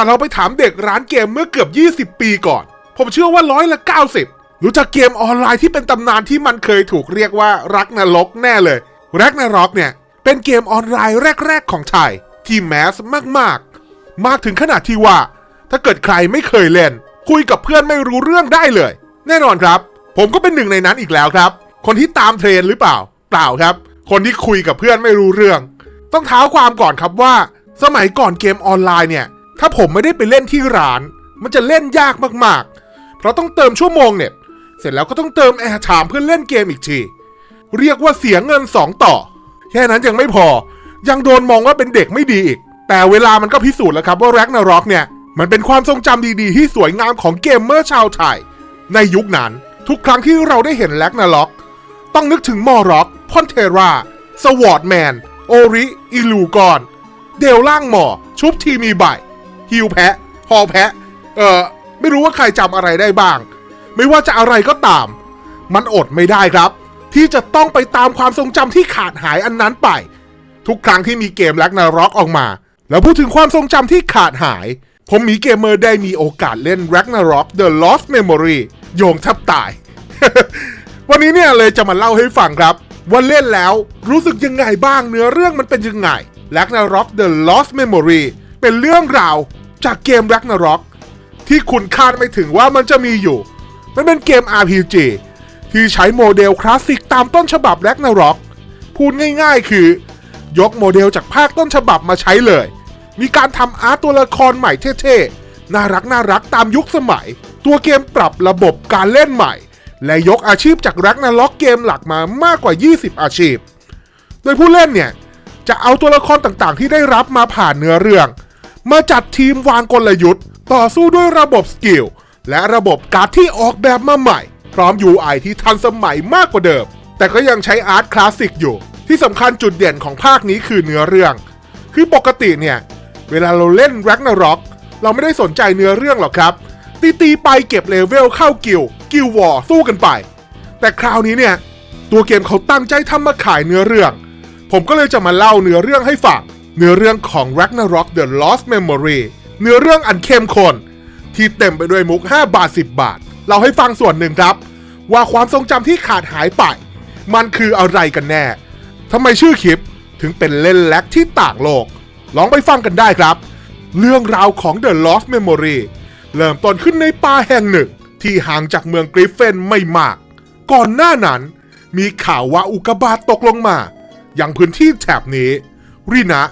าเราไปถามเด็กร้านเกมเมื่อเกือบ 20 ปีก่อน ผมเชื่อว่าร้อยละ 90 รู้จักเกมออนไลน์ที่เป็นตำนานที่มันเคยถูกเรียกว่ารักนรกแน่เลยรักนรกเนี่ย เป็นเกมออนไลน์แรก ๆ ของไทย ที่แมสมากๆ มากถึงขนาดที่ว่า ถ้าเกิดใครไม่เคยเล่น คุยกับเพื่อนไม่รู้เรื่องได้เลย แน่นอนครับ ผมก็เป็นหนึ่งในนั้นอีกแล้วครับ คนที่ตามเทรนหรือเปล่า เปล่าครับ คนที่คุยกับเพื่อนไม่รู้เรื่อง ต้องเท้าความก่อนครับว่า สมัยก่อนเกมออนไลน์เนี่ย ถ้าผมไม่ได้ไปเล่นที่ร้าน มันจะเล่นยากมากๆ เพราะต้องเติมชั่วโมงเน็ต เสร็จแล้วก็ต้องเติมแอร์ไทม์เพื่อเล่นเกมอีกที เรียกว่าเสียเงิน 2 ต่อ แค่นั้นยังไม่พอ ยังโดนมองว่าเป็นเด็กไม่ดีอีก แต่เวลามันก็พิสูจน์แล้วครับว่าแร็กนาร็อกเนี่ย มันเป็นความทรงจำดีๆ ที่สวยงามของเกมเมอร์ชาวไทย ในยุคนั้นทุกครั้งที่เราได้เห็นแร็กนาร็อกต้องนึกถึงมอร็อกพอนเทราสวอร์ดแมน โอริ อิลูกอน เดลล่างหมอ ชุบทีมีใบ ฮิวแพะฮอแพะ เออไม่รู้ว่าใครจำอะไรได้บ้าง ไม่ว่าจะอะไรก็ตาม มันอดไม่ได้ครับ ที่จะต้องไปตามความทรงจำที่ขาดหายอันนั้นไป ทุกครั้งที่มีเกมแร็กนาร็อกออกมา แล้วพูดถึงความทรงจำที่ขาดหาย ผมมีเกมเมอร์ได้มีโอกาสเล่น Ragnarok The Lost Memory โยงแทบตาย วันนี้เนี่ยเลยจะมาเล่าให้ฟังครับว่าเล่นแล้วรู้สึกยังไงบ้างเนื้อเรื่องมันเป็นยังไง Ragnarok The Lost Memory เป็นเรื่องราว จากเกม Ragnarok ที่คุณคาดไม่ถึงว่ามันจะมีอยู่ มันเป็นเกม RPG ที่ใช้โมเดลคลาสสิกตามต้นฉบับ Ragnarok พูดง่ายๆ คือยกโมเดลจากภาคต้นฉบับมาใช้เลย มีการทำอาร์ตตัวละครใหม่เท่ๆ น่ารักน่ารักตามยุคสมัย ตัวเกมปรับระบบการเล่นใหม่ และยกอาชีพจากแร็กนาล็อกเกมหลักมามากกว่า 20 อาชีพ โดยผู้เล่นเนี่ย จะเอาตัวละครต่างๆ ที่ได้รับมาผ่านเนื้อเรื่อง มาจัดทีมวางกลยุทธ์ ต่อสู้ด้วยระบบสกิล และระบบการ์ดที่ออกแบบมาใหม่ พร้อม UI ที่ทันสมัยมากกว่าเดิม แต่ก็ยังใช้อาร์ตคลาสสิกอยู่ ที่สำคัญจุดเด่นของภาคนี้คือเนื้อเรื่อง คือปกติเนี่ย เวลาเราเล่น Ragnarok เราไม่ได้สนใจเนื้อเรื่องหรอกครับ ตีตีไปเก็บเลเวลเข้ากิลกิลวอร์สู้กันไป แต่คราวนี้เนี่ย ตัวเกมเขาตั้งใจทำมาขายเนื้อเรื่อง ผมก็เลยจะมาเล่าเนื้อเรื่องให้ฟัง เนื้อเรื่องของ Ragnarok The Lost Memory เนื้อเรื่องอันเข้มข้นที่เต็มไปด้วยมุก 5 บาท 10 บาท เราให้ฟังส่วนหนึ่งครับ ว่าความทรงจำที่ขาดหายไป มันคืออะไรกันแน่ทำไมชื่อคลิปถึงเป็นเล่นแลกที่ต่างโลก ลองไปฟังกันได้ครับ เรื่องราวของ The Lost Memory เริ่มต้นขึ้นในป่าแห่งหนึ่ง ที่ห่างจากเมืองกริฟเฟนไม่มาก ก่อนหน้านั้น มีข่าวว่าอุกกาบาตตกลงมา อย่างพื้นที่แถบนี้รินะ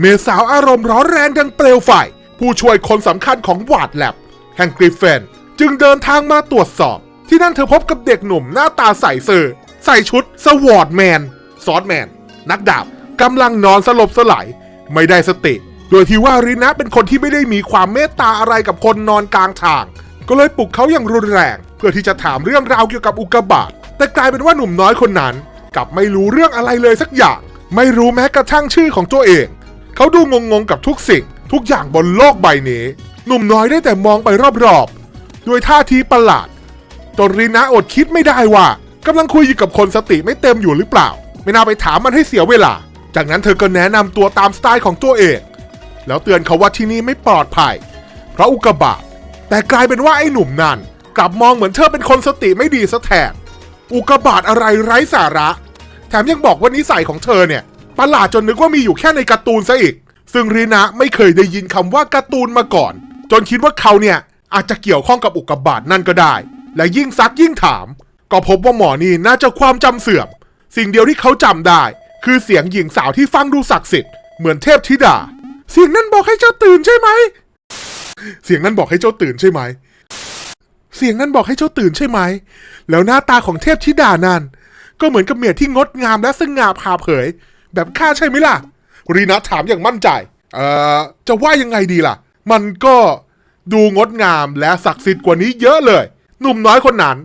เมสาวอารมณ์ร้อนแรงดังเปลวไฟผู้ช่วยคนสำคัญของวาดแลบแห่งกริฟเฟนจึงเดินทางมาตรวจสอบ ที่นั่นเธอพบกับเด็กหนุ่มหน้าตาใส่ซื่อใส่ชุดสวอร์ดแมนซอสแมน นักดาบกำลังนอนสลบสลาย ไม่ได้สติ โดยที่ว่ารินะเป็นคนที่ไม่ได้มีความเมตตาอะไรกับคนนอนกลางทาง ก็เลยปลุกเขาอย่างรุนแรง เพื่อที่จะถามเรื่องราวเกี่ยวกับอุกกาบาตแต่กลายเป็นว่าหนุ่มน้อยคนนั้น กลับไม่รู้เรื่องอะไรเลยสักอย่าง ไม่รู้แม้กระทั่งชื่อของตัวเอง เขาดูงงๆกับทุกสิ่ง ทุกอย่างบนโลกใบนี้ หนุ่มน้อยได้แต่มองไปรอบๆด้วยท่าทีประหลาดจนรีนะอดคิดไม่ได้ว่ากำลังคุยอยู่กับคนสติไม่เต็มอยู่หรือเปล่า ไม่น่าไปถามมันให้เสียเวลา จากนั้นเธอก็แนะนำตัวตามสไตล์ของตัวเอง แล้วเตือนเขาว่าที่นี่ไม่ปลอดภัย เพราะอุกกาบาตแต่กลายเป็นว่าไอ้หนุ่มนั่นกลับมองเหมือนเธอเป็นคนสติไม่ดีซะแทนอุกกาบาตอะไรไร้สาระ แถมยังบอกว่านิสัยของเธอเนี่ย ประหลาดจนนึกว่ามีอยู่แค่ในการ์ตูนซะอีก ซึ่งรีนะไม่เคยได้ยินคำว่าการ์ตูนมาก่อน จนคิดว่าเขาเนี่ยอาจจะเกี่ยวข้องกับอุกกาบาตนั่นก็ได้ และยิ่งซักยิ่งถาม ก็พบว่าหมอนี่น่าจะความจำเสื่อม สิ่งเดียวที่เขาจำได้ คือเสียงหญิงสาวที่ฟังดูศักดิ์สิทธิ์เหมือนเทพธิดา เสียงนั้นบอกให้เจ้าตื่นใช่ไหม เสียงนั้นบอกให้เจ้าตื่นใช่ไหม เสียงนั้นบอกให้เจ้าตื่นใช่ไหม แล้วหน้าตาของเทพธิดานั้นก็เหมือนกับเมียที่งดงามและสง่าผ่าเผย แบบข้าใช่ไหมล่ะ รีนัทถามอย่างมั่นใจ เอ่อ จะว่ายังไงดีล่ะ มันก็ดูงดงามและศักดิ์สิทธิ์กว่านี้เยอะเลย หนุ่มน้อยคนนั้น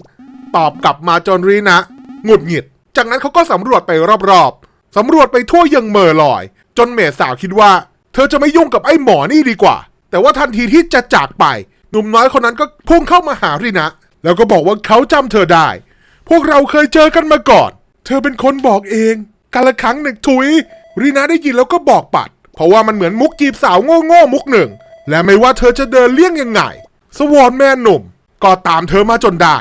ตอบกลับมาจนรีนะหงุดหงิด จากนั้นเขาก็สำรวจไปรอบๆ สำรวจไปทั่วยังเมอลอย จนเมสาวคิดว่า เธอจะไม่ยุ่งกับไอ้หมอนี่ดีกว่า แต่ว่าทันทีที่จะจากไป หนุ่มน้อยคนนั้นก็พุ่งเข้ามาหารีนะ แล้วก็บอกว่าเขาจำเธอได้ พวกเราเคยเจอกันมาก่อน เธอเป็นคนบอกเอง กาละครั้งหนึ่งทุย รีนาได้ยินแล้วก็บอกปัด เพราะว่ามันเหมือนมุกจีบสาวโง่ๆมุกหนึ่ง และไม่ว่าเธอจะเดินเลี่ยงยังไง สวอนแม่หนุ่ม ก็ตามเธอมาจนได้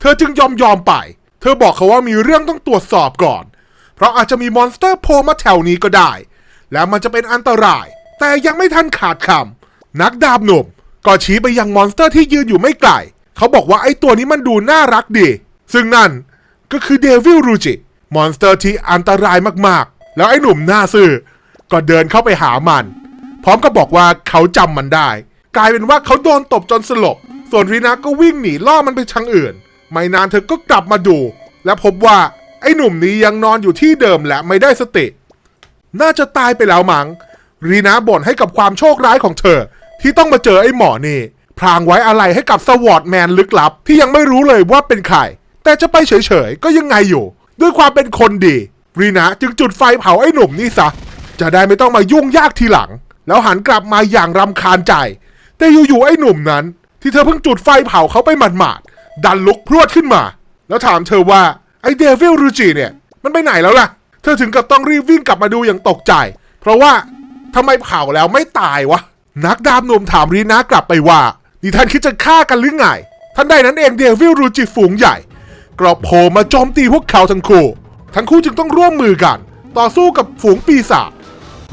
เธอจึงยอมยอมไป เธอบอกเขาว่ามีเรื่องต้องตรวจสอบก่อน เพราะอาจจะมีมอนสเตอร์โผล่มาแถวนี้ก็ได้ แล้วมันจะเป็นอันตราย แต่ยังไม่ทันขาดคำนักดาบหนุ่ม ก็ชี้ไปยังมอนสเตอร์ที่ยืนอยู่ไม่ไกลเขาบอกว่าไอ้ตัวนี้มันดูน่ารักดี ซึ่งนั่นก็คือเดวิลรูจิ มอนสเตอร์ที่อันตรายมากๆ แล้วไอ้หนุ่มหน้าซื่อก็เดินเข้าไปหามัน พร้อมกับบอกว่าเขาจำมันได้ กลายเป็นว่าเขาโดนตบจนสลบ ส่วนรีนาก็วิ่งหนีล่อมันไปทางอื่น ไม่นานเธอก็กลับมาดู และพบว่าไอ้หนุ่มนี้ยังนอนอยู่ที่เดิมและไม่ได้สติ น่าจะตายไปแล้วมัง้งรีนาบ่นให้กับความโชคร้ายของเธอ ที่ต้องมาเจอไอ้หมอนี่พรางไว้อะไรให้กับสวอตแมนลึกลับ ที่ยังไม่รู้เลยว่าเป็นใคร แต่จะไปเฉยๆ ก็ยังไงอยู่ ด้วยความเป็นคนดีรีนาจึงจุดไฟเผาไอ้หนุ่มนี่ซะ จะได้ไม่ต้องมายุ่งยากทีหลัง แล้วหันกลับมาอย่างรำคาญใจ แต่อยู่ๆไอ้หนุ่มนั้น ที่เธอเพิ่งจุดไฟเผาเขาไปหมาดๆดันลุกพรวดขึ้นมา แล้วถามเธอว่าไอ้เดวิลรูจิเนี่ย มันไปไหนแล้วล่ะ เธอถึงกับต้องรีบวิ่งกลับมาดูอย่างตกใจ เพราะว่าทำไมเผาแล้วไม่ตายวะนักดาบหนุ่มถามรีนากลับไปว่านี่ท่านคิดจะฆ่ากันหรือไงท่านใดนั้นเองเดวิลรูจิฝูงใหญ่ กรอบโผล่มาโจมตีพวกเขาทั้งคู่ ทั้งคู่จึงต้องร่วมมือกัน ต่อสู้กับฝูงปีศาจ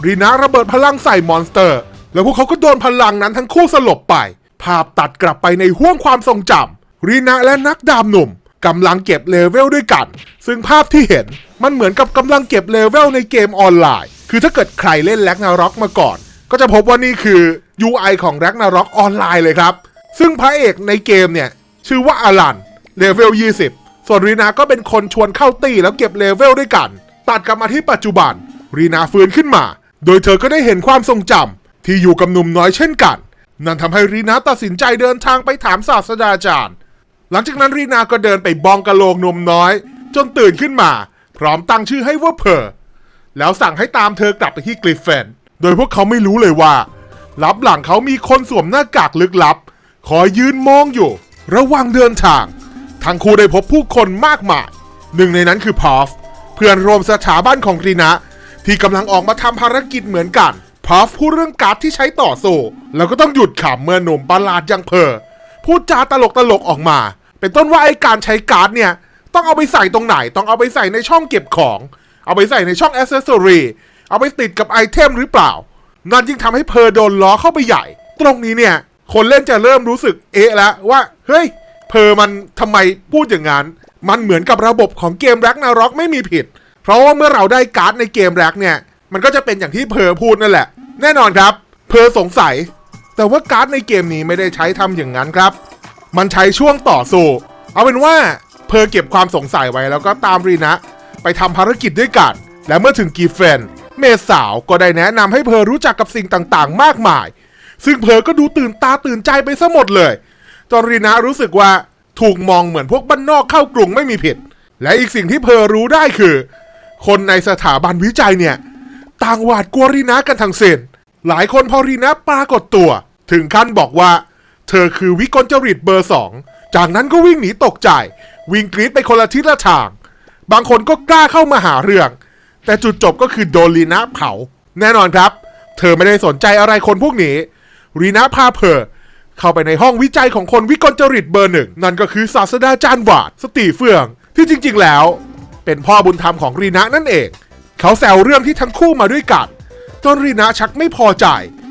รีนาระเบิดพลังใส่มอนสเตอร์ แล้วพวกเขาก็โดนพลังนั้นทั้งคู่สลบไป ภาพตัดกลับไปในห้วงความทรงจำรีนาและนักดาบหนุ่มกำลังเก็บเลเวลด้วยกัน ซึ่งภาพที่เห็นมันเหมือนกับกำลังเก็บเลเวลในเกมออนไลน์ คือถ้าเกิดใครเล่นแร็กนาร็อกมาก่อน ก็จะพบว่านี่คือ UI ของแร็กนาร็อกออนไลน์เลยครับ ซึ่งพระเอกในเกมเนี่ย ชื่อว่าอลันเลเวล 20 ส่วนรีนาก็เป็นคนชวนเข้าตีแล้วเก็บเลเวลด้วยกัน ตัดกลับมาที่ปัจจุบัน รีนาฟื้นขึ้นมา โดยเธอก็ได้เห็นความทรงจำที่อยู่กับหนุ่มน้อยเช่นกัน นั่นทำให้รีนาตัดสินใจเดินทางไปถามศาสตราจารย์ หลังจากนั้นรีนาก็เดินไปบองกะโลงหนุ่มน้อย จนตื่นขึ้นมา พร้อมตั้งชื่อให้ว่าเพอแล้วสั่งให้ตามเธอกลับไปที่กริฟเฟน โดยพวกเขาไม่รู้เลยว่าลับหลังเขามีคนสวมหน้ากากลึกลับ คอยยืนมองอยู่ ระหว่างเดินทาง ทั้งคู่ได้พบผู้คนมากมาย หนึ่งในนั้นคือพอฟเพื่อนร่วมสถาบันของรีนาที่กำลังออกมาทำภารกิจเหมือนกันพอฟพูดเรื่องการ์ดที่ใช้ต่อสู้แล้วก็ต้องหยุดขำเมื่อหนุ่มประหลาดยังเพอพูดจาตลกตลกๆออกมา เป็นต้นว่าไอการใช้การ์ดเนี่ย ต้องเอาไปใส่ตรงไหน ต้องเอาไปใส่ในช่องเก็บของ เอาไปใส่ในช่องอ c เซสซอรีเอาไปติดกับไอเทมหรือเปล่า นั่นยิ่งทำให้เพอโดนล้อเข้าไปใหญ่ ตรงนี้เนี่ย คนเล่นจะเริ่มรู้สึกเอะแล้วว่า เฮ้ย เพอมันทำไมพูดอย่างนั้น มันเหมือนกับระบบของเกมแร็กนาร็อกไม่มีผิด เพราะว่าเมื่อเราได้การ์ดในเกมแร็กเนี่ย มันก็จะเป็นอย่างที่เพอพูดนั่นแหละ แน่นอนครับ เพอสงสัย แต่ว่าการ์ดในเกมนี้ไม่ได้ใช้ทำอย่างนั้นครับ มันใช้ช่วงต่อสู้ เอาเป็นว่าเพอเก็บความสงสัยไว้แล้วก็ตามรีนะ ไปทำภารกิจด้วยกัน และเมื่อถึงกีเฟน เมสาวก็ได้แนะนำให้เพอรู้จักกับสิ่งต่างๆ มากมาย ซึ่งเพอก็ดูตื่นตาตื่นใจไปซะหมดเลย จนรีนะรู้สึกว่าถูกมองเหมือนพวกบ้านนอกเข้ากรุงไม่มีผิด และอีกสิ่งที่เพอรู้ได้คือ คนในสถาบันวิจัยเนี่ย ต่างหวาดกลัวรีนะกันทั้งสิ้นหลายคนพอรีนะปรากฏตัว ถึงขั้นบอกว่า เธอคือวิกลจริตเบอร์สองจากนั้นก็วิ่งหนีตกใจ วิ่งกรีดไปคนละทิศละทาง บางคนก็กล้าเข้ามาหาเรื่อง แต่จุดจบก็คือโดนลีนะเผา แน่นอนครับ เธอไม่ได้สนใจอะไรคนพวกนี้รีนะพาเพอ เข้าไปในห้องวิจัยของคนวิกลจริตเบอร์หนึ่งนั่นก็คือศาสตราจารย์หวาด สตีเฟือง ที่จริงๆแล้ว เป็นพ่อบุญธรรมของรีนะนั่นเอง เขาแซวเรื่องที่ทั้งคู่มาด้วยกันจนรีนาชักไม่พอใจ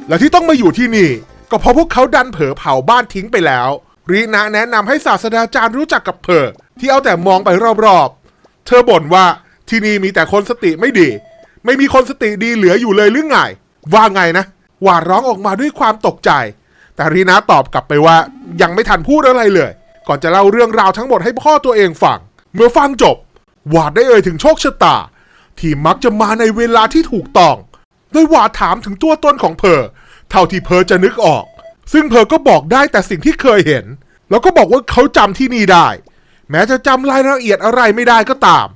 และที่ต้องมาอยู่ที่นี่ ก็เพราะพวกเขาดันเผลอเผาบ้านทิ้งไปแล้วรีนาแนะนำให้ศาสตราจารย์รู้จักกับเพอที่เอาแต่มองไปรอบๆ เธอบ่นว่าที่นี่มีแต่คนสติไม่ดี ไม่มีคนสติดีเหลืออยู่เลยหรือไง ว่าไงนะ หวาดร้องออกมาด้วยความตกใจ แต่รีนาตอบกลับไปว่ายังไม่ทันพูดอะไรเลย ก่อนจะเล่าเรื่องราวทั้งหมดให้พ่อตัวเองฟัง เมื่อฟังจบ วาดได้เอ่ยถึงโชคชะตา ที่มักจะมาในเวลาที่ถูกต้อง โดยวาดถามถึงตัวตนของเพอเท่าที่เพอจะนึกออก ซึ่งเพอก็บอกได้แต่สิ่งที่เคยเห็น แล้วก็บอกว่าเขาจำที่นี่ได้ แม้จะจำรายละเอียดอะไรไม่ได้ก็ตาม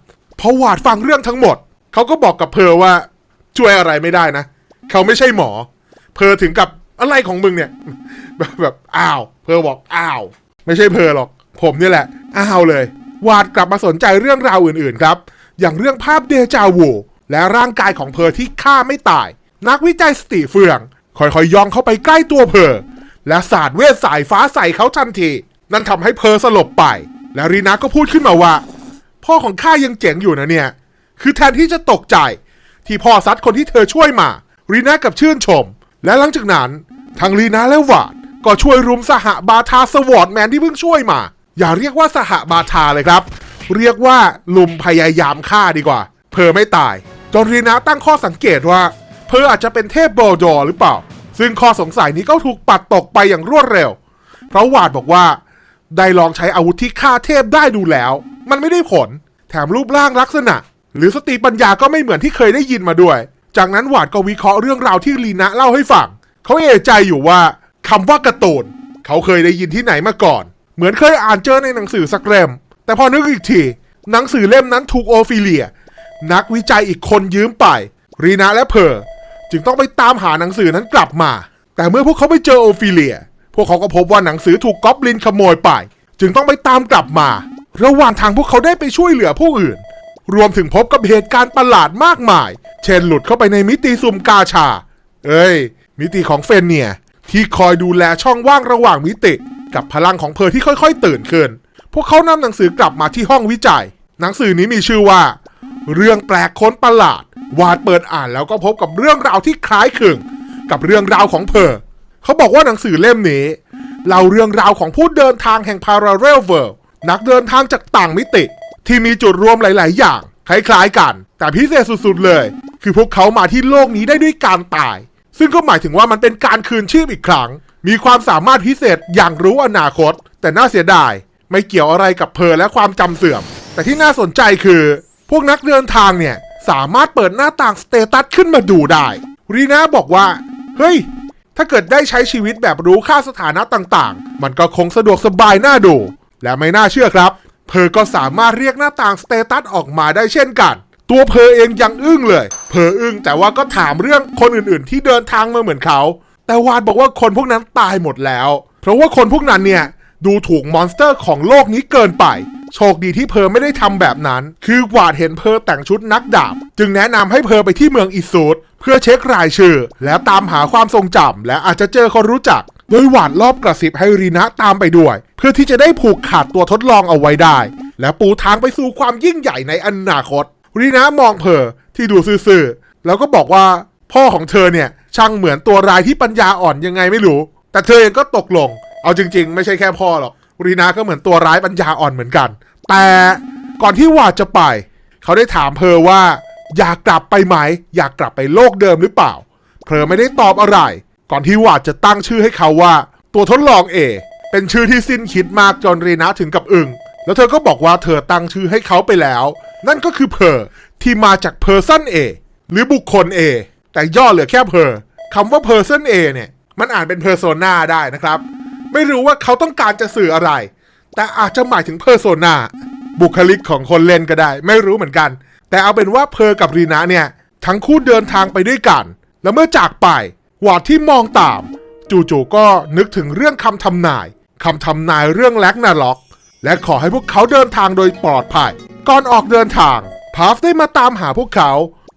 พอวาดฟังเรื่องทั้งหมด เขาก็บอกกับเพอว่าช่วยอะไรไม่ได้นะ เขาไม่ใช่หมอ เพอถึงกับ อะไรของมึงเนี่ย แบบแบบอ้าว เพอบอกอ้าว ไม่ใช่เพอหรอก ผมเนี่ยแหละ อ้าวเลย วาดกลับมาสนใจเรื่องราวอื่นๆครับ อย่างเรื่องภาพเดจาวูและร่างกายของเพอที่ฆ่าไม่ตาย นักวิจัยสติเฟือง ค่อยๆย่องเข้าไปใกล้ตัวเพอ และสาดเวทสายฟ้าใส่เขาทันที นั่นทำให้เพอสลบไป และรีนาก็พูดขึ้นมาว่า พ่อของข้ายังเจ๋งอยู่นะเนี่ย คือแทนที่จะตกใจ ที่พ่อซัดคนที่เธอช่วยมา รีนากับชื่นชม และหลังจากนั้นทั้งรีนาและวาดก็ช่วยรุมสหบาทาสวอตแมนที่เพิ่งช่วยมา อย่าเรียกว่าสหบาทาเลยครับ เรียกว่าลุมพยายามฆ่าดีกว่า เพอไม่ตาย จนรีนาตั้งข้อสังเกตว่า เพออาจจะเป็นเทพโบดอหรือเปล่า ซึ่งข้อสงสัยนี้ก็ถูกปัดตกไปอย่างรวดเร็ว เพราะวาดบอกว่า ได้ลองใช้อาวุธที่ฆ่าเทพได้ดูแล้ว มันไม่ได้ผล แถมรูปร่างลักษณะ หรือสติปัญญาก็ไม่เหมือนที่เคยได้ยินมาด้วย จากนั้นหวาดก็วิเคราะห์เรื่องราวที่ลีนะเล่าให้ฟัง เขาเอะใจอยู่ว่าคำว่ากร์ตูนเขาเคยได้ยินที่ไหนมาก่อน เหมือนเคยอ่านเจอในหนังสือสักเล่ม แต่พอนึกอีกที หนังสือเล่มนั้นถูกโอฟิเลีย นักวิจัยอีกคนยืมไปรีนาและเพอจึงต้องไปตามหาหนังสือนั้นกลับมา แต่เมื่อพวกเขาไปเจอโอฟิเลีย พวกเขาก็พบว่าหนังสือถูกก๊อบลินขโมยไป จึงต้องไปตามกลับมา ระหว่างทางพวกเขาได้ไปช่วยเหลือผู้อื่น รวมถึงพบกับเหตุการณ์ประหลาดมากมาย เช่นหลุดเข้าไปในมิติซุ่มกาชา เอ้ย มิติของเฟนเนียที่คอยดูแลช่องว่างระหว่างมิติ กับพลังของเพอที่ค่อยๆ ตื่นขึ้น พวกเขานำหนังสือกลับมาที่ห้องวิจัย หนังสือนี้มีชื่อว่า เรื่องแปลกค้นประหลาด วาดเปิดอ่านแล้วก็พบกับเรื่องราวที่คล้ายคลึง กับเรื่องราวของเพอเขาบอกว่าหนังสือเล่มนี้เล่าเรื่องราวของผู้เดินทางแห่ง Parallel World นักเดินทางจากต่างมิติ ที่มีจุดรวมหลาย ๆ อย่าง คล้าย ๆ กัน แต่พิเศษสุด ๆ เลย คือพวกเขามาที่โลกนี้ได้ด้วยการตาย ซึ่งก็หมายถึงว่ามันเป็นการคืนชีพอีกครั้ง มีความสามารถพิเศษอย่างรู้อนาคต แต่น่าเสียดาย ไม่เกี่ยวอะไรกับเพอและความจำเสื่อม แต่ที่น่าสนใจคือ พวกนักเดินทางเนี่ยสามารถเปิดหน้าต่างสเตตัสขึ้นมาดูได้รีนาบอกว่า เฮ้ย ถ้าเกิดได้ใช้ชีวิตแบบรู้ค่าสถานะต่าง ๆ มันก็คงสะดวกสบายน่าดู และไม่น่าเชื่อครับ เพอก็สามารถเรียกหน้าต่างสเตตัสออกมาได้เช่นกัน ตัวเพอเองยังอึ้งเลย เพออึ้งแต่ว่าก็ถามเรื่องคนอื่นๆ ที่เดินทางมาเหมือนเขา แต่วานบอกว่าคนพวกนั้นตายหมดแล้ว เพราะว่าคนพวกนั้นเนี่ยดูถูกมอนสเตอร์ของโลกนี้เกินไป โชคดีที่เพอไม่ได้ทำแบบนั้น คือวาดเห็นเพอแต่งชุดนักดาบ จึงแนะนำให้เพอไปที่เมืองอิซูดเพื่อเช็ครายชื่อ แล้วตามหาความทรงจำและอาจจะเจอคนรู้จัก โดยหวาดรอบกระซิบให้รีนะตามไปด้วย เพื่อที่จะได้ผูกขาดตัวทดลองเอาไว้ได้ และปูทางไปสู่ความยิ่งใหญ่ในอนาคต รีนะมองเพอที่ดูซื่อๆแล้วก็บอกว่า พ่อของเธอเนี่ยช่างเหมือนตัวรายที่ปัญญาอ่อนยังไงไม่รู้ แต่เธอเองก็ตกลง เอาจริง ๆ ไม่ใช่แค่พ่อหรอกรีนาก็เหมือนตัวร้ายปัญญาอ่อนเหมือนกัน แต่ก่อนที่วาดจะไป เขาได้ถามเพอว่า อยากกลับไปไหม อยากกลับไปโลกเดิมหรือเปล่าเพอไม่ได้ตอบอะไร ก่อนที่วาดจะตั้งชื่อให้เขาว่า ตัวทดลองเอ เป็นชื่อที่สิ้นคิดมากจนรีนาถึงกับอึงแล้วเธอก็บอกว่าเธอตั้งชื่อให้เขาไปแล้ว นั่นก็คือเพอที่มาจาก person A หรือบุคคล A แต่ย่อเหลือแค่เพอคำว่า person A เนี่ยมันอ่านเป็น persona ได้นะครับ ไม่รู้ว่าเขาต้องการจะสื่ออะไร แต่อาจจะหมายถึง persona บุคลิกของคนเล่นก็ได้ ไม่รู้เหมือนกัน แต่เอาเป็นว่าเพอกับรีนาเนี่ย ทั้งคู่เดินทางไปด้วยกัน แล้วเมื่อจากไป วาดที่มองตาม จู่ๆก็นึกถึงเรื่องคำทำนายคำทำนายเรื่องแล็กนาล็อก และขอให้พวกเขาเดินทางโดยปลอดภัย ก่อนออกเดินทางพาฟได้มาตามหาพวกเขา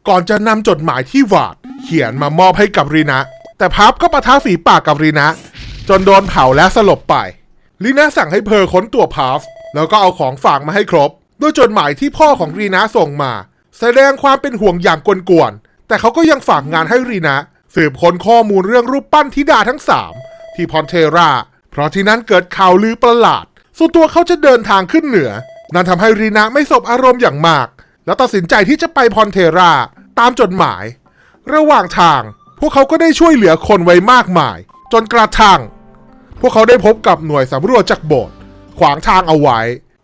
ก่อนจะนำจดหมายที่วาด เขียนมามอบให้กับรีนะ แต่พาฟก็ประท้าฝีปากกับรีนะ จนโดนเผาและสลบไปรีนาสั่งให้เพอค้นตัวพาฟแล้วก็เอาของฝากมาให้ครบด้วยจดหมายที่พ่อของรีนาส่งมา แสดงความเป็นห่วงอย่างกวนๆแต่เขาก็ยังฝากงานให้รีนา สืบค้นข้อมูลเรื่องรูปปั้นธิดาทั้งสามที่พอนเทรา เพราะที่นั้นเกิดข่าวลือประหลาดส่วนตัวเขาจะเดินทางขึ้นเหนือ นั่นทำให้รีนาไม่สบอารมณ์อย่างมาก แล้วตัดสินใจที่จะไปพอนเทราตามจดหมาย ระหว่างทาง พวกเขาก็ได้ช่วยเหลือคนไว้มากมาย จนกระทั่ง พวกเขาได้พบกับหน่วยสำรวจจากโบสถ์ขวางทางเอาไว้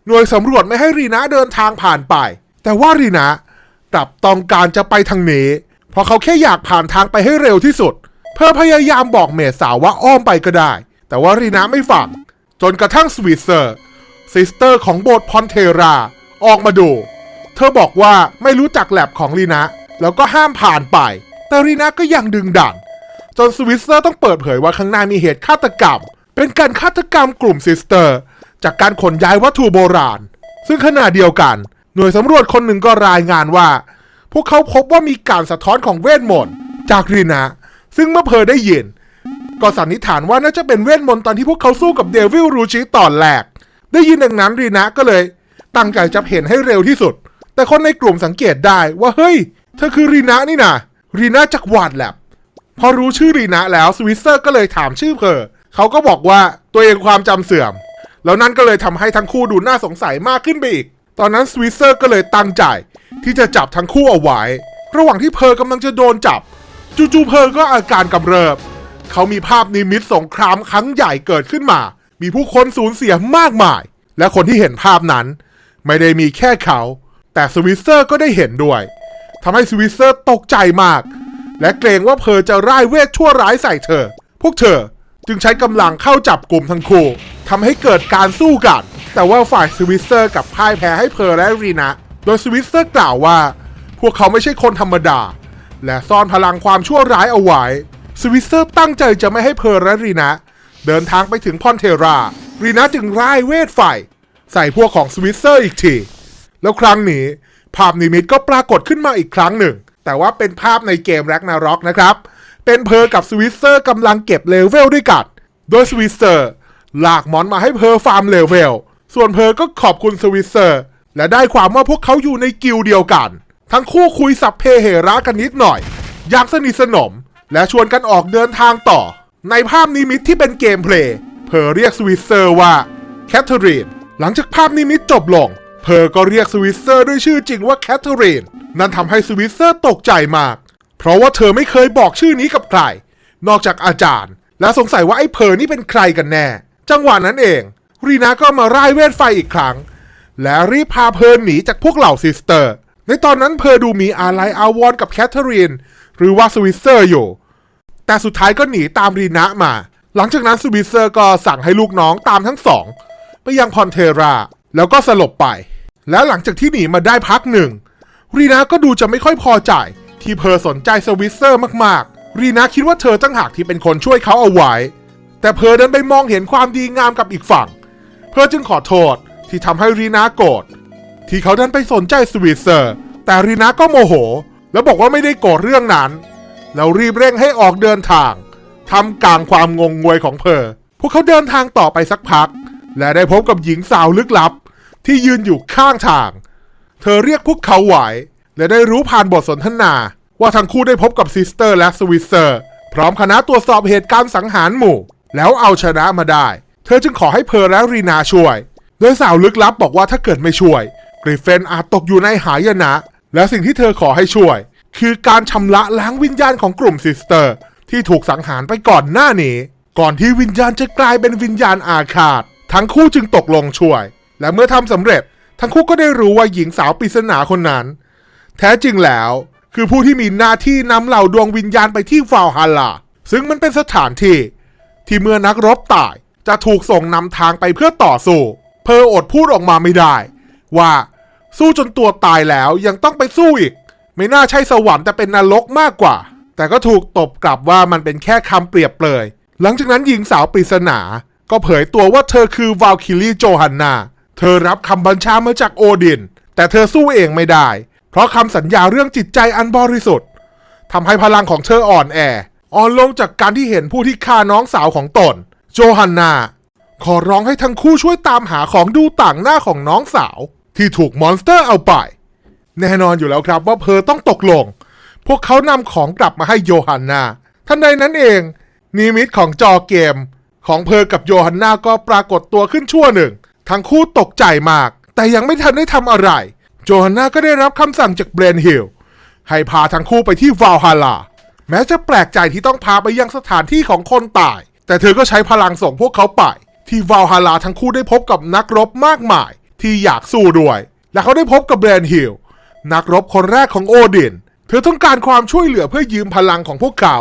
หน่วยสำรวจไม่ให้รีนะเดินทางผ่านไป แต่ว่ารีนะกลับต้องการจะไปทางนี้ เพราะเขาแค่อยากผ่านทางไปให้เร็วที่สุด เพื่อพยายามบอกเมดสาวว่าอ้อมไปก็ได้ แต่ว่ารีนะไม่ฟัง จนกระทั่งสวิตเซอร์ซิสเตอร์ของโบสถ์พอนเทรา ออกมาดู เธอบอกว่าไม่รู้จักแลบของรีนะแล้วก็ห้ามผ่านไป แต่รีนะก็ยังดึงดัน จนสวิตเซอร์ต้องเปิดเผยว่าข้างหน้ามีเหตุฆาตกรรม เป็นการฆาตกรรมกลุ่มซิสเตอร์ จากการขนย้ายวัตถุโบราณ ซึ่งขณะเดียวกัน หน่วยสำรวจคนหนึ่งก็รายงานว่า พวกเขาพบว่ามีการสะท้อนของเวทมนต์จากรีนะซึ่งเมื่อเพอได้ยิน ก็สันนิษฐานว่าน่าจะเป็นเวทมนต์ตอนที่พวกเขาสู้กับเดวิลรูชิตอนแรก ได้ยินดังนั้นรีนะก็เลย ตั้งใจจะเห็นให้เร็วที่สุด แต่คนในกลุ่มสังเกตได้ว่าเฮ้ย เธอคือรีนะนี่นะรีนะจากวาดแลบพอรู้ชื่อรีนะแล้วสวิสเซอร์ก็เลยถามชื่อเพอเขาก็บอกว่าตัวเองความจำเสื่อม แล้วนั่นก็เลยทำให้ทั้งคู่ดูน่าสงสัยมากขึ้นไปอีก ตอนนั้นสวิสเซอร์ก็เลยตั้งใจ ที่จะจับทั้งคู่เอาไว้ ระหว่างที่เพอกำลังจะโดนจับ จู่ๆเพอก็อาการกำเริบ เขามีภาพนิมิตสงครามครั้งใหญ่เกิดขึ้นมา มีผู้คนสูญเสียมากมาย และคนที่เห็นภาพนั้น ไม่ได้มีแค่เขา แต่สวิสเซอร์ก็ได้เห็นด้วยทำให้สวิสเซอร์ตกใจมาก และเกรงว่าเพอจะร่ายเวทชั่วร้ายใส่เธอ พวกเธอจึงใช้กำลังเข้าจับกลุ่มทั้งคู่ทำให้เกิดการสู้กัน แต่ว่าฝ่ายสวิสเซอร์กับพ่ายแพ้ให้เพอและรีนะ โดยสวิสเซอร์กล่าวว่า พวกเขาไม่ใช่คนธรรมดา และซ่อนพลังความชั่วร้ายเอาไว้ สวิสเซอร์ตั้งใจจะไม่ให้เพอร์และรีนะ เดินทางไปถึงพอนเทรา รีนะจึงร่ายเวทไฟใส่พวกของสวิสเซอร์อีกที แล้วครั้งนี้ ภาพนิมิตก็ปรากฏขึ้นมาอีกครั้งหนึ่ง แต่ว่าเป็นภาพในเกมแร็กนาร็อกนะครับ เป็นเพอร์กับสวิสเซอร์กำลังเก็บเลเวลด้วยกัน โดยสวิสเซอร์ลากมอนมาให้เพอร์ฟาร์มเลเวล ส่วนเพอร์ก็ขอบคุณสวิสเซอร์ และได้ความว่าพวกเขาอยู่ในกิลเดียวกัน ทั้งคู่คุยสัพเพเหระกันนิดหน่อย อยากสนิทสนม และชวนกันออกเดินทางต่อ ในภาพนิมิตที่เป็นเกมเพลย์เพอร์เรียกสวิสเซอร์ว่าแคทเธอรีนหลังจากภาพนิมิตจบลง เพอร์ก็เรียกสวิสเซอร์ด้วยชื่อจริงว่าแคทเธอรีนนั่นทำให้สวิสเซอร์ตกใจมาก เพราะว่าเธอไม่เคยบอกชื่อนี้กับใคร นอกจากอาจารย์ และสงสัยว่าไอ้เพอร์นี่เป็นใครกันแน่ จังหวะนั้นเอง รีนาก็มาร่ายเวทไฟอีกครั้ง และรีบพาเพอร์หนีจากพวกเหล่าซิสเตอร์ ในตอนนั้นเพอร์ดูมีอาลัยอาวรณ์กับแคทเธอรีนหรือว่าสวิสเซอร์อยู่ แต่สุดท้ายก็หนีตามรีนะมา หลังจากนั้นสวิสเซอร์ก็สั่งให้ลูกน้องตามทั้งสอง ไปยังพอนเทรา แล้วก็สลบไป แล้วหลังจากที่หนีมาได้พักหนึ่ง รีนาก็ดูจะไม่ค่อยพอใจที่เพอร์สนใจสวิสเซอร์มากๆ รีนาคิดว่าเธอตั้งหากที่เป็นคนช่วยเขาเอาไว้ แต่เพอร์ดันไปมองเห็นความดีงามกับอีกฝั่ง เพอร์จึงขอโทษ ที่ทำให้รีนาโกรธที่เขาดันไปสนใจสวิสเซอร์ แต่รีนาก็โมโห แล้วบอกว่าไม่ได้โกรธเรื่องนั้น แล้วรีบเร่งให้ออกเดินทางทำกลางความงงงวยของเพอพวกเขาเดินทางต่อไปสักพัก และได้พบกับหญิงสาวลึกลับ ที่ยืนอยู่ข้างทาง เธอเรียกพวกเขาไว้และได้รู้ผ่านบทสนทนา ว่าทั้งคู่ได้พบกับซิสเตอร์และสวิสเซอร์ พร้อมคณะตรวจสอบเหตุการณ์สังหารหมู่ แล้วเอาชนะมาได้ เธอจึงขอให้เพอและรีนาช่วย โดยสาวลึกลับบอกว่าถ้าเกิดไม่ช่วยกริฟเฟนอาจตกอยู่ในหายนะ และสิ่งที่เธอขอให้ช่วย คือการชำระล้างวิญญาณของกลุ่มซิสเตอร์ ที่ถูกสังหารไปก่อนหน้านี้ ก่อนที่วิญญาณจะกลายเป็นวิญญาณอาฆาต ทั้งคู่จึงตกลงช่วย และเมื่อทำสำเร็จ ทั้งคู่ก็ได้รู้ว่าหญิงสาวปริศนาคนนั้น แท้จริงแล้ว คือผู้ที่มีหน้าที่นำเหล่าดวงวิญญาณไปที่ฟาวฮาลาซึ่งมันเป็นสถานที่ ที่เมื่อนักรบตายจะถูกส่งนำทางไปเพื่อต่อสู้ เพออดพูดออกมาไม่ได้ ว่าสู้จนตัวตายแล้วยังต้องไปสู้อีก ไม่น่าใช่สวรรค์แต่เป็นนรกมากกว่า แต่ก็ถูกตบกลับว่ามันเป็นแค่คำเปรียบเปรยหลังจากนั้นหญิงสาวปริศนา ก็เผยตัวว่าเธอคือวาลคิรีโจฮันนา เธอรับคำบัญชามาจากโอดิน แต่เธอสู้เองไม่ได้ เพราะคำสัญญาเรื่องจิตใจอันบริสุทธิ์ทำให้พลังของเธออ่อนแอ อ่อนลงจากการที่เห็นผู้ที่ฆ่าน้องสาวของตน โจฮันนา ขอร้องให้ทั้งคู่ช่วยตามหาของดูต่างหน้าของน้องสาว ที่ถูกมอนสเตอร์เอาไป แน่นอนอยู่แล้วครับว่าเพอต้องตกลง พวกเขานำของกลับมาให้โยฮันนาทันใดนั้นเอง นิมิตของจอเกม ของเพอกับโยฮันนาก็ปรากฏตัวขึ้นชั่วหนึ่ง ทั้งคู่ตกใจมาก แต่ยังไม่ทันได้ทำอะไรโจฮันนาก็ได้รับคำสั่งจากเบรนฮิลให้พาทั้งคู่ไปที่วาลฮาลาแม้จะแปลกใจที่ต้องพาไปยังสถานที่ของคนตาย แต่เธอก็ใช้พลังส่งพวกเขาไป ที่วาลฮาลาทั้งคู่ได้พบกับนักรบมากมาย ที่อยากสู้ด้วย และเขาได้พบกับเบรนฮิลนักรบคนแรกของโอดิน เธอต้องการความช่วยเหลือเพื่อยืมพลังของพวกเขา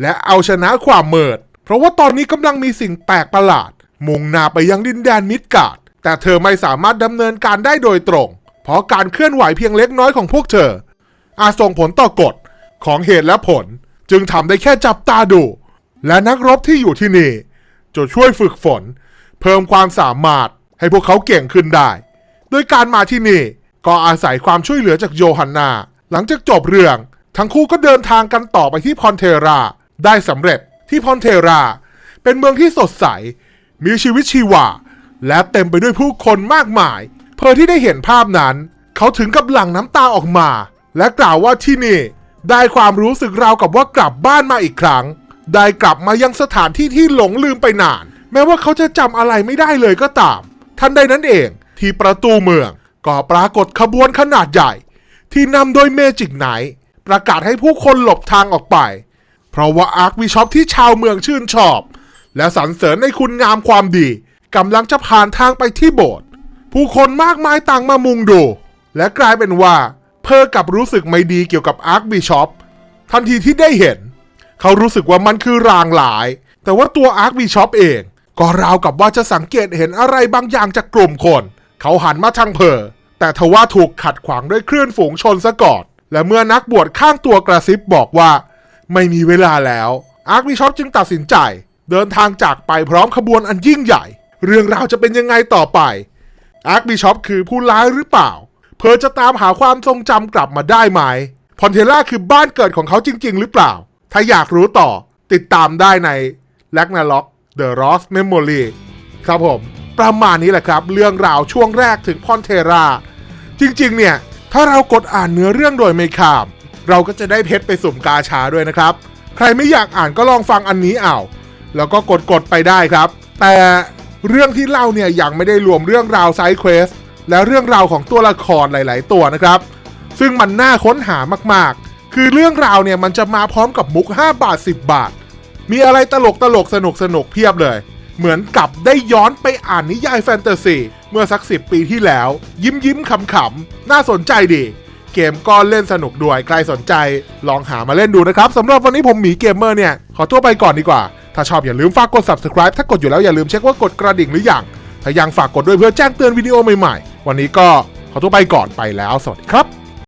และเอาชนะความเมิด เพราะว่าตอนนี้กำลังมีสิ่งแปลกประหลาด มุ่งหน้าไปยังดินแดนมิดการ์ดแต่เธอไม่สามารถดำเนินการได้โดยตรง เพราะการเคลื่อนไหวเพียงเล็กน้อยของพวกเธอ อาจส่งผลต่อกฎของเหตุและผล จึงทำได้แค่จับตาดู และนักรบที่อยู่ที่นี่ จะช่วยฝึกฝน เพิ่มความสามารถให้พวกเขาเก่งขึ้นได้ โดยการมาที่นี่ก็อาศัยความช่วยเหลือจากโยฮันนา หลังจากจบเรื่อง ทั้งคู่ก็เดินทางกันต่อไปที่พอนเทรา ได้สำเร็จที่พอนเทรา เป็นเมืองที่สดใส มีชีวิตชีวา และเต็มไปด้วยผู้คนมากมาย เพอที่ได้เห็นภาพนั้น เขาถึงกับหลั่งน้ำตาออกมา และกล่าวว่าที่นี่ ได้ความรู้สึกราวกับว่ากลับบ้านมาอีกครั้ง ได้กลับมายังสถานที่ที่หลงลืมไปนาน แม้ว่าเขาจะจำอะไรไม่ได้เลยก็ตาม ทันใดนั้นเองที่ประตูเมืองก็ปรากฏขบวนขนาดใหญ่ ที่นำโดยเมจิกไนท์ประกาศให้ผู้คนหลบทางออกไป เพราะว่าอาร์คบิชอปที่ชาวเมืองชื่นชอบ และสรรเสริญในคุณงามความดีกำลังจะผ่านทางไปที่โบสถ์ผู้คนมากมายต่างมามุงดู และกลายเป็นว่า เพอกับรู้สึกไม่ดีเกี่ยวกับอาร์คบิชอปทันทีที่ได้เห็น เขารู้สึกว่ามันคือรางหลาย แต่ว่าตัวอาร์คบิชอปเอง ก็ราวกับว่าจะสังเกตเห็นอะไรบางอย่างจากกลุ่มคน เขาหันมาทางเพอแต่ทว่าถูกขัดขวางด้วยคลื่นฝูงชนซะก่อน และเมื่อนักบวชข้างตัวกระซิบบอกว่า ไม่มีเวลาแล้ว อาร์คบิชอปจึงตัดสินใจ เดินทางจากไปพร้อมขบวนอันยิ่งใหญ่ เรื่องราวจะเป็นยังไงต่อไป อาร์คบิชอปคือผู้ร้ายหรือเปล่า เพอจะตามหาความทรงจำกลับมาได้ไหม พอนเทล่าคือบ้านเกิดของเขาจริง ๆ หรือเปล่า ถ้าอยากรู้ต่อติดตามได้ใน l a g n a r o k The Lost Memory ครับผม ประมาณนี้แหละครับ เรื่องราวช่วงแรกถึงพอนเทรา จริงๆ เนี่ย ถ้าเรากดอ่านเนื้อเรื่องโดยไม่ข้าม เราก็จะได้เพชรไปสุ่มกาชาด้วยนะครับ ใครไม่อยากอ่านก็ลองฟังอันนี้เอาแล้วก็กดกดๆไปได้ครับ แต่เรื่องที่เล่าเนี่ยยังไม่ได้รวมเรื่องราวไซเควสและเรื่องราวของตัวละครหลาย ๆ ตัวนะครับ ซึ่งมันน่าค้นหามากๆ คือเรื่องราวเนี่ยมันจะมาพร้อมกับมุก 5 บาท 10 บาท มีอะไรตลกตลกสนุกสนุกเพียบเลย เหมือนกับได้ย้อนไปอ่านนิยายแฟนตาซีเมื่อสักสิปีที่แล้ว ยิ้มยิ้มขำขำน่าสนใจดี เกมก็เล่นสนุกด้วยใครสนใจ ลองหามาเล่นดูนะครับสำหรับวันนี้ผมหมีเกมเมอร์เนี่ย ขอตัวไปก่อนดีกว่า ถ้าชอบอย่าลืมฝากกด subscribe ถ้ากดอยู่แล้วอย่าลืมเช็คว่ากดกระดิ่งหรือยังถ้ายังฝากกดด้วยเพื่อแจ้งเตือนวิดีโอใหม่ๆ วันนี้ก็ขอตัวไปก่อนไปแล้ว สวัสดีครับ